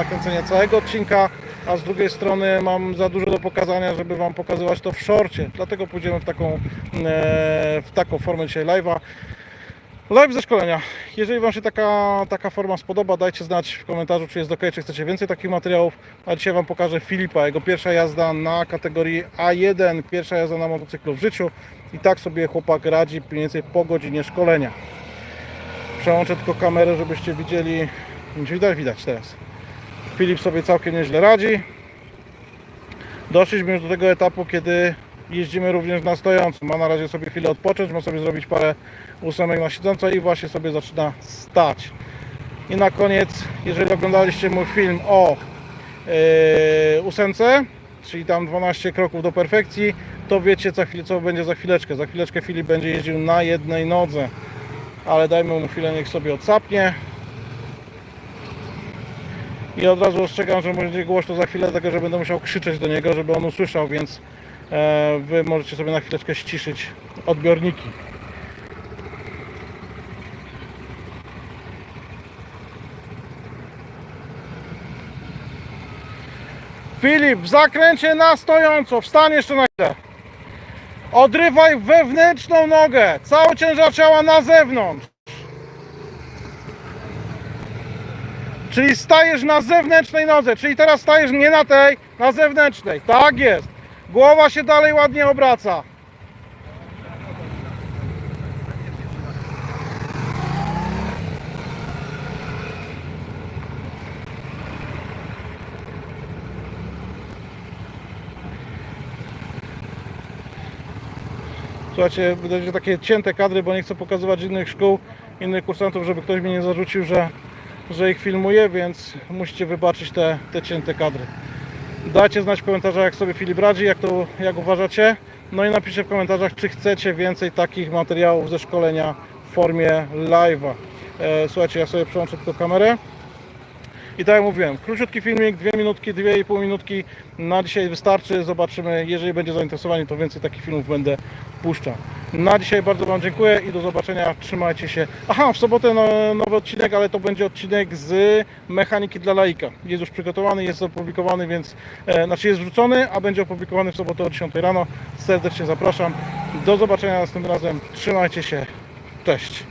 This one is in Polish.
nakręcenie całego odcinka, a z drugiej strony mam za dużo do pokazania, żeby Wam pokazywać to w szorcie. Dlatego pójdziemy w taką, e, w taką formę dzisiaj live'a. Live ze szkolenia. Jeżeli Wam się taka, taka forma spodoba, dajcie znać w komentarzu, czy jest ok, czy chcecie więcej takich materiałów. A dzisiaj Wam pokażę Filipa, jego pierwsza jazda na kategorii A1, pierwsza jazda na motocyklu w życiu. I tak sobie chłopak radzi mniej więcej po godzinie szkolenia. Przełączę tylko kamerę, żebyście widzieli. Widać, widać teraz. Filip sobie całkiem nieźle radzi. Doszliśmy już do tego etapu, kiedy jeździmy również na stojąco. Ma na razie sobie chwilę odpocząć, ma sobie zrobić parę ósemek na siedząco i właśnie sobie zaczyna stać. I na koniec, jeżeli oglądaliście mój film o yy, ósemce, czyli tam 12 kroków do perfekcji, to wiecie za chwilę, co będzie za chwileczkę. Za chwileczkę Filip będzie jeździł na jednej nodze. Ale dajmy mu chwilę, niech sobie odsapnie. I od razu ostrzegam, że będzie głośno za chwilę, dlatego że będę musiał krzyczeć do niego, żeby on usłyszał, więc e, Wy możecie sobie na chwileczkę ściszyć odbiorniki. Filip, w zakręcie na stojąco, wstań jeszcze na chwilę. Odrywaj wewnętrzną nogę, cały ciężar ciała na zewnątrz. Czyli stajesz na zewnętrznej nodze, czyli teraz stajesz nie na tej, na zewnętrznej. Tak jest. Głowa się dalej ładnie obraca. Słuchajcie, będzie takie cięte kadry, bo nie chcę pokazywać innych szkół, innych kursantów, żeby ktoś mi nie zarzucił, że, że ich filmuję, więc musicie wybaczyć te, te cięte kadry. Dajcie znać w komentarzach, jak sobie Filip radzi, jak, to, jak uważacie. No i napiszcie w komentarzach, czy chcecie więcej takich materiałów ze szkolenia w formie live'a. E, słuchajcie, ja sobie przełączę tylko kamerę. I tak jak mówiłem, króciutki filmik, dwie minutki, dwie i pół minutki na dzisiaj wystarczy. Zobaczymy, jeżeli będzie zainteresowanie, to więcej takich filmów będę puszczał. Na dzisiaj bardzo Wam dziękuję i do zobaczenia. Trzymajcie się. Aha, w sobotę no, nowy odcinek, ale to będzie odcinek z mechaniki dla laika. Jest już przygotowany, jest opublikowany, więc e, znaczy jest wrzucony, a będzie opublikowany w sobotę o 10 rano. Serdecznie zapraszam. Do zobaczenia następnym razem. Trzymajcie się. Cześć.